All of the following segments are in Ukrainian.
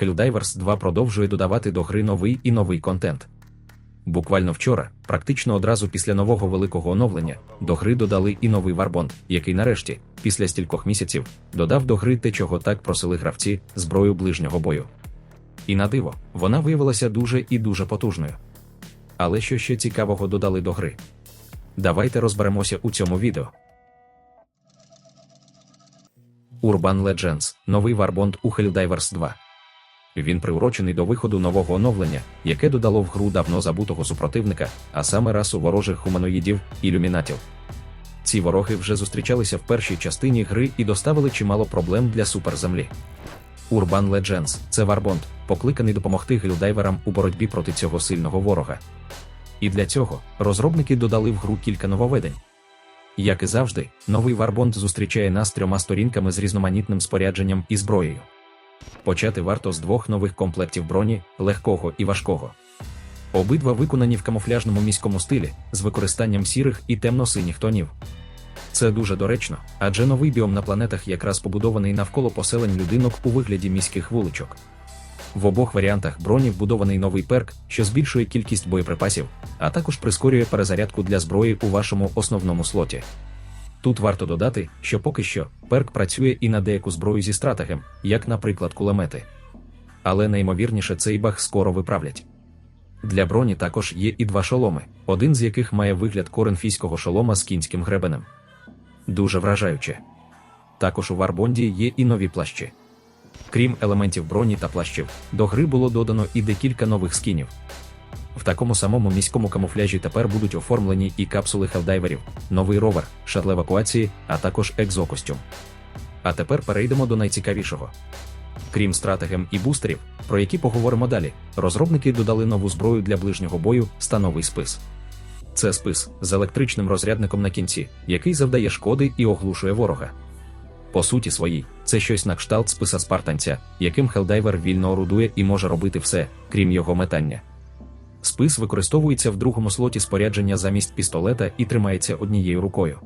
Helldivers 2 продовжує додавати до гри новий і новий контент. Буквально вчора, практично одразу після нового великого оновлення, до гри додали і новий Варбонд, який нарешті, після стількох місяців, додав до гри те, чого так просили гравці зброю ближнього бою. І на диво, вона виявилася дуже і дуже потужною. Але що ще цікавого додали до гри? Давайте розберемося у цьому відео. Urban Legends новий Варбонд у Helldivers 2. Він приурочений до виходу нового оновлення, яке додало в гру давно забутого супротивника, а саме расу ворожих гуманоїдів ілюмінатів. Ці вороги вже зустрічалися в першій частині гри і доставили чимало проблем для суперземлі. Urban Legends це Варбонд, покликаний допомогти гельдайверам у боротьбі проти цього сильного ворога. І для цього розробники додали в гру кілька нововведень. Як і завжди, новий Варбонд зустрічає нас трьома сторінками з різноманітним спорядженням і зброєю. Почати варто з двох нових комплектів броні легкого і важкого. Обидва виконані в камуфляжному міському стилі з використанням сірих і темно-синіх тонів. Це дуже доречно, адже новий біом на планетах якраз побудований навколо поселень людинок у вигляді міських вуличок. В обох варіантах броні вбудований новий перк, що збільшує кількість боєприпасів, а також прискорює перезарядку для зброї у вашому основному слоті. Тут варто додати, що поки що перк працює і на деяку зброю зі стратегем, як, наприклад, кулемети. Але найімовірніше цей баг скоро виправлять. Для броні також є і два шоломи, один з яких має вигляд коренфійського шолома з кінським гребенем. Дуже вражаюче. Також у Варбонді є і нові плащі. Крім елементів броні та плащів, до гри було додано і декілька нових скінів. В такому самому міському камуфляжі тепер будуть оформлені і капсули хелдайверів, новий ровер, шатл евакуації, а також екзокостюм. А тепер перейдемо до найцікавішого. Крім стратегем і бустерів, про які поговоримо далі, розробники додали нову зброю для ближнього бою становий спис. Це спис з електричним розрядником на кінці, який завдає шкоди і оглушує ворога. По суті своїй, це щось на кшталт списа спартанця, яким хелдайвер вільно орудує і може робити все, крім його метання. Спис використовується в другому слоті спорядження замість пістолета і тримається однією рукою.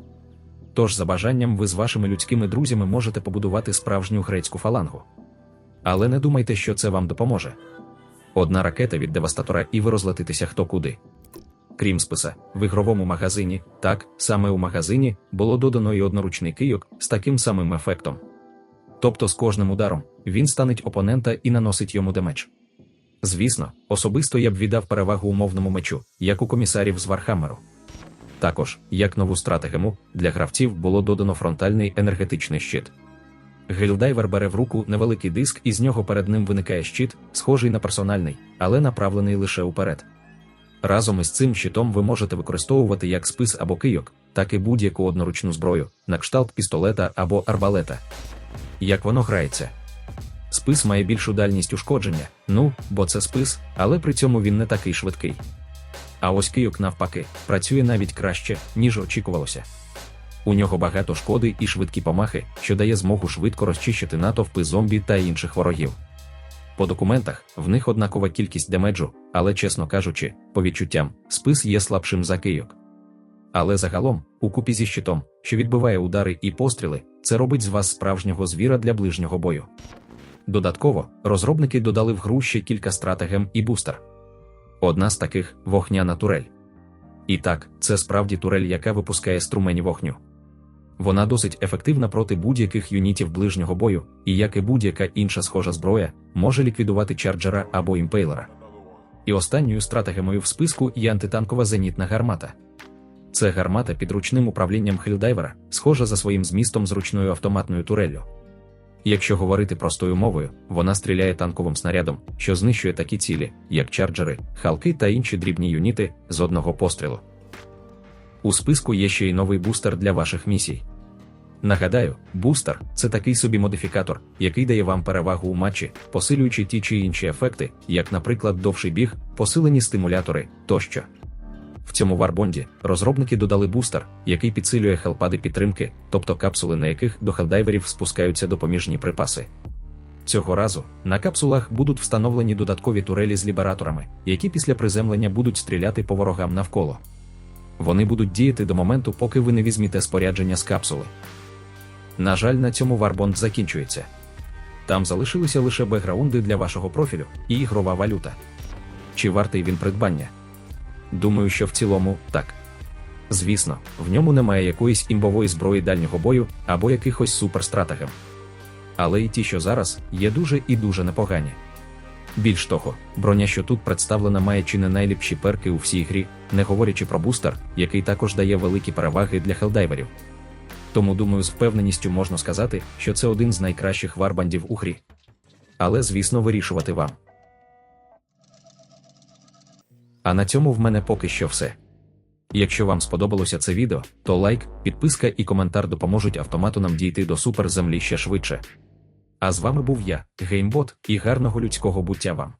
Тож, за бажанням, ви з вашими людськими друзями можете побудувати справжню грецьку фалангу. Але не думайте, що це вам допоможе. Одна ракета від девастатора і ви розлетитеся хто куди. Крім списа, в ігровому магазині, так, саме у магазині, було додано і одноручний кийок з таким самим ефектом. Тобто з кожним ударом він станеть опонента і наносить йому демедж. Звісно, особисто я б віддав перевагу умовному мечу, як у комісарів з Вархаммеру. Також, як нову стратегему, для гравців було додано фронтальний енергетичний щит. Гельдайвер бере в руку невеликий диск, і з нього перед ним виникає щит, схожий на персональний, але направлений лише уперед. Разом із цим щитом ви можете використовувати як спис або кийок, так і будь-яку одноручну зброю, на кшталт пістолета або арбалета. Як воно грається? Спис має більшу дальність ушкодження, ну, бо це спис, але при цьому він не такий швидкий. А ось кийок, навпаки, працює навіть краще, ніж очікувалося. У нього багато шкоди і швидкі помахи, що дає змогу швидко розчищити натовпи зомбі та інших ворогів. По документах в них однакова кількість демеджу, але, чесно кажучи, по відчуттям, спис є слабшим за кийок. Але загалом, у купі зі щитом, що відбиває удари і постріли, це робить з вас справжнього звіра для ближнього бою. Додатково, розробники додали в гру ще кілька стратегем і бустер. Одна з таких вогняна турель. І так, це справді турель, яка випускає струмені вогню. Вона досить ефективна проти будь-яких юнітів ближнього бою, і як і будь-яка інша схожа зброя, може ліквідувати чарджера або імпейлера. І останньою стратегемою в списку є антитанкова зенітна гармата. Це гармата під ручним управлінням хельдайвера, схожа за своїм змістом з ручною автоматною туреллю. Якщо говорити простою мовою, вона стріляє танковим снарядом, що знищує такі цілі, як чарджери, халки та інші дрібні юніти з одного пострілу. У списку є ще й новий бустер для ваших місій. Нагадаю, бустер це такий собі модифікатор, який дає вам перевагу у матчі, посилюючи ті чи інші ефекти, як, наприклад, довший біг, посилені стимулятори тощо. В цьому варбонді розробники додали бустер, який підсилює хелпади підтримки, тобто капсули, на яких до хелдайверів спускаються допоміжні припаси. Цього разу на капсулах будуть встановлені додаткові турелі з лібераторами, які після приземлення будуть стріляти по ворогам навколо. Вони будуть діяти до моменту, поки ви не візьмете спорядження з капсули. На жаль, на цьому варбонд закінчується. Там залишилися лише бекграунди для вашого профілю і ігрова валюта. Чи вартий він придбання? Думаю, що в цілому так. Звісно, в ньому немає якоїсь імбової зброї дальнього бою або якихось суперстратегем. Але і ті, що зараз, є дуже і дуже непогані. Більш того, броня, що тут представлена, має чи не найліпші перки у всій грі, не говорячи про бустер, який також дає великі переваги для хелдайверів. Тому, думаю, з впевненістю можна сказати, що це один з найкращих варбандів у грі. Але, звісно, вирішувати вам. А на цьому в мене поки що все. Якщо вам сподобалося це відео, то лайк, підписка і коментар допоможуть автомату нам дійти до суперземлі ще швидше. А з вами був я, Геймбот, і гарного людського буття вам.